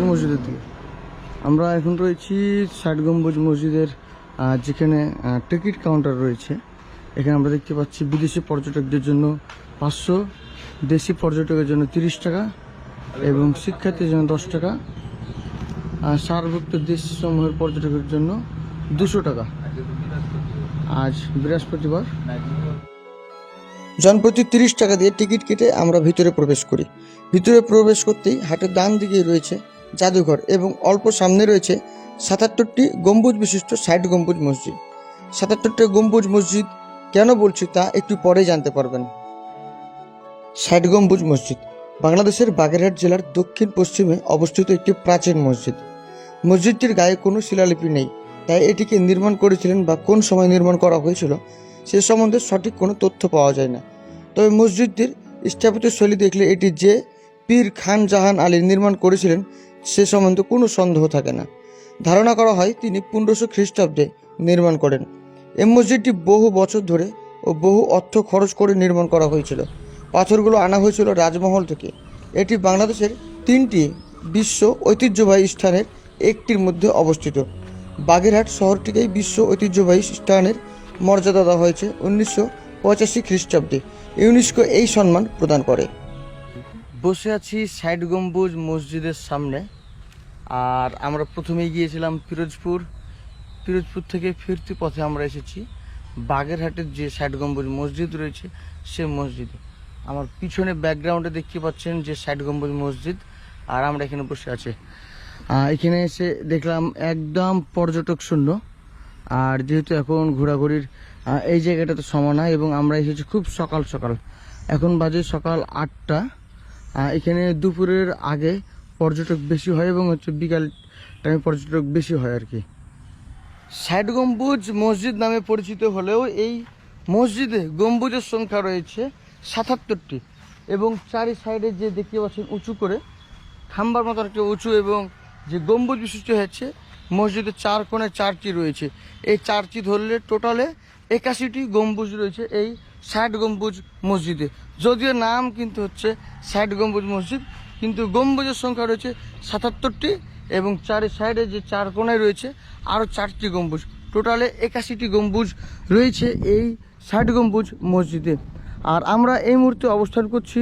মসজিদের দিকে। আমরা এখন রয়েছি ষাট গম্বুজ মসজিদের যেখানে টিকিট কাউন্টার রয়েছে। এখানে আমরা দেখতে পাচ্ছি বিদেশি পর্যটকদের জন্য পাঁচশো, দেশি পর্যটকের জন্য তিরিশ টাকা এবং শিক্ষার্থীর জন্য দশ টাকা। আর সারভুক্ত দেশসমূহের পর্যটকের জন্য দুশো টাকা। আজ বৃহস্পতিবার। জনপ্রতি তিরিশ টাকা দিয়ে টিকিট কেটে আমরা ভিতরে প্রবেশ করি। ভিতরে প্রবেশ করতেই হাটের ডান দিকে রয়েছে জাদুঘর এবং অল্প সামনে রয়েছে সাতাত্তরটি গম্বুজ বিশিষ্ট ষাট গম্বুজ মসজিদ। সাতাত্তরটি গম্বুজ মসজিদ কেন বলছি তা একটু পরে জানতে পারবেন। ষাট গম্বুজ মসজিদ বাংলাদেশের বাগেরহাট জেলার দক্ষিণ পশ্চিমে অবস্থিত একটি প্রাচীন মসজিদ। মসজিদটির গায়ে কোনো শিলালিপি নেই, তাই এটিকে নির্মাণ করেছিলেন বা কোন সময় নির্মাণ করা হয়েছিল সে সম্বন্ধে সঠিক কোনো তথ্য পাওয়া যায় না। তবে মসজিদটির স্থাপিত শৈলী দেখলে এটি যে পীর খান জাহান আলী নির্মাণ করেছিলেন সে সম্বন্ধে কোনো সন্দেহ থাকে না। ধারণা করা হয় তিনি পনেরোশো খ্রিস্টাব্দে নির্মাণ করেন। এই মসজিদটি বহু বছর ধরে ও বহু অর্থ খরচ করে নির্মাণ করা হয়েছিল। পাথরগুলো আনা হয়েছিল রাজমহল থেকে। এটি বাংলাদেশের তিনটি বিশ্ব ঐতিহ্যবাহী স্থানের একটির মধ্যে অবস্থিত। বাগেরহাট শহরটিকেই বিশ্ব ঐতিহ্যবাহী স্থানের মর্যাদা দেওয়া হয়েছে উনিশশো পঁচাশি খ্রিস্টাব্দে। ইউনেস্কো এই সম্মান প্রদান করে। বসে আছি ষাট গম্বুজ মসজিদের সামনে। আর আমরা প্রথমেই গিয়েছিলাম পিরোজপুর। পিরোজপুর থেকে ফিরতি পথে আমরা এসেছি বাগেরহাটের যে ষাট গম্বুজ মসজিদ রয়েছে সে মসজিদে। আমার পিছনে ব্যাকগ্রাউন্ডে দেখতে পাচ্ছেন যে ষাট গম্বুজ মসজিদ, আর আমরা এখানে বসে আছি। এখানে এসে দেখলাম একদম পর্যটক শূন্য। আর যেহেতু এখন ঘোরাঘুরির এই জায়গাটাতে সময় নাই এবং আমরা এসেছি খুব সকাল সকাল। এখন বাজে সকাল আটটা। এখানে দুপুরের আগে পর্যটক বেশি হয় এবং হচ্ছে বিকাল টাইমে পর্যটক বেশি হয় আর কি। ষাট গম্বুজ মসজিদ নামে পরিচিত হলেও এই মসজিদে গম্বুজের সংখ্যা রয়েছে সাতাত্তরটি এবং চারি সাইডে যে দেখতে পাচ্ছেন উঁচু করে, খাম্বার মতো একটা উঁচু এবং যে গম্বুজ বিশিষ্ট হচ্ছে মসজিদের চার কোণে চারটি রয়েছে। এই চারটি ধরলে টোটালে একাশিটি গম্বুজ রয়েছে এই ষাট গম্বুজ মসজিদে। যদিও নাম কিন্তু হচ্ছে ষাট গম্বুজ মসজিদ, কিন্তু গম্বুজের সংখ্যা রয়েছে সাতাত্তরটি এবং চারি সাইডে যে চার কোণায় রয়েছে আরও চারটি গম্বুজ। টোটালে একাশিটি গম্বুজ রয়েছে এই ষাট গম্বুজ মসজিদে। আর আমরা এই মুহূর্তে অবস্থান করছি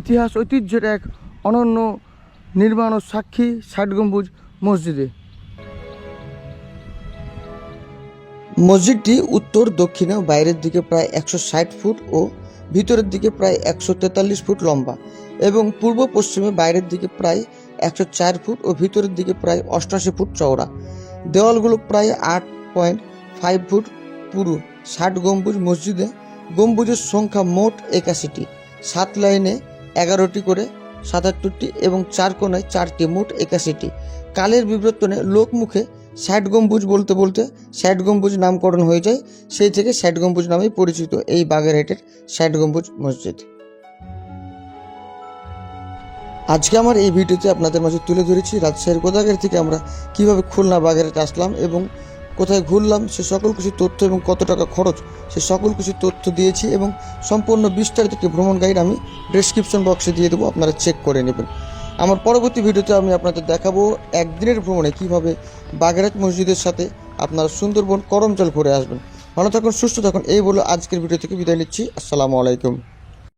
ইতিহাস ঐতিহ্যের এক অনন্য নির্মাণ ও সাক্ষী ষাট গম্বুজ মসজিদে। মসজিদটি উত্তর, দক্ষিণে বাইরের দিকে প্রায় একশো ষাট ফুট ও ভিতরের দিকে প্রায় একশো তেতাল্লিশ ফুট লম্বা এবং পূর্ব পশ্চিমে বাইরের দিকে প্রায় একশো চার ফুট ও ভিতরের দিকে প্রায় অষ্টাশি ফুট চওড়া। দেওয়ালগুলো প্রায় আট পয়েন্ট ফাইভ ফুট পুরু। ষাট গম্বুজ মসজিদে গম্বুজের সংখ্যা মোট একাশিটি। সাত লাইনে এগারোটি করে সাতাত্তরটি এবং চার কোণায় চারটি মোট একাশিটি। কালের বিবর্তনে লোকমুখে ষাট গম্বুজ বলতে বলতে ষাট গম্বুজ নামকরণ হয়ে যায়। সেই থেকে ষাট গম্বুজ নামেই পরিচিত এই বাগেরহাটের ষাট গম্বুজ মসজিদ। আজকে আমার এই ভিডিওতে আপনাদের মাঝে তুলে ধরেছি রাজশাহীর কোদাগের থেকে আমরা কীভাবে খুলনা বাগেরহাট আসলাম এবং কোথায় ঘুরলাম, সে সকল কিছু তথ্য এবং কত টাকা খরচ সে সকল কিছু তথ্য দিয়েছি এবং সম্পূর্ণ বিস্তারিত একটি ভ্রমণ গাইড আমি ডেসক্রিপশন বক্সে দিয়ে দেবো, আপনারা চেক করে নেবেন। আমার পরবর্তী ভিডিওতে আমি আপনাদের দেখাবো একদিনের ভ্রমণে কীভাবে বাগেরাজ মসজিদের সাথে আপনারা সুন্দরবন করমজল ঘুরে আসবেন। ভালো থাকুন, সুস্থ থাকুন, এই বলে আজকের ভিডিও থেকে বিদায় নিচ্ছি। আসসালামু আলাইকুম।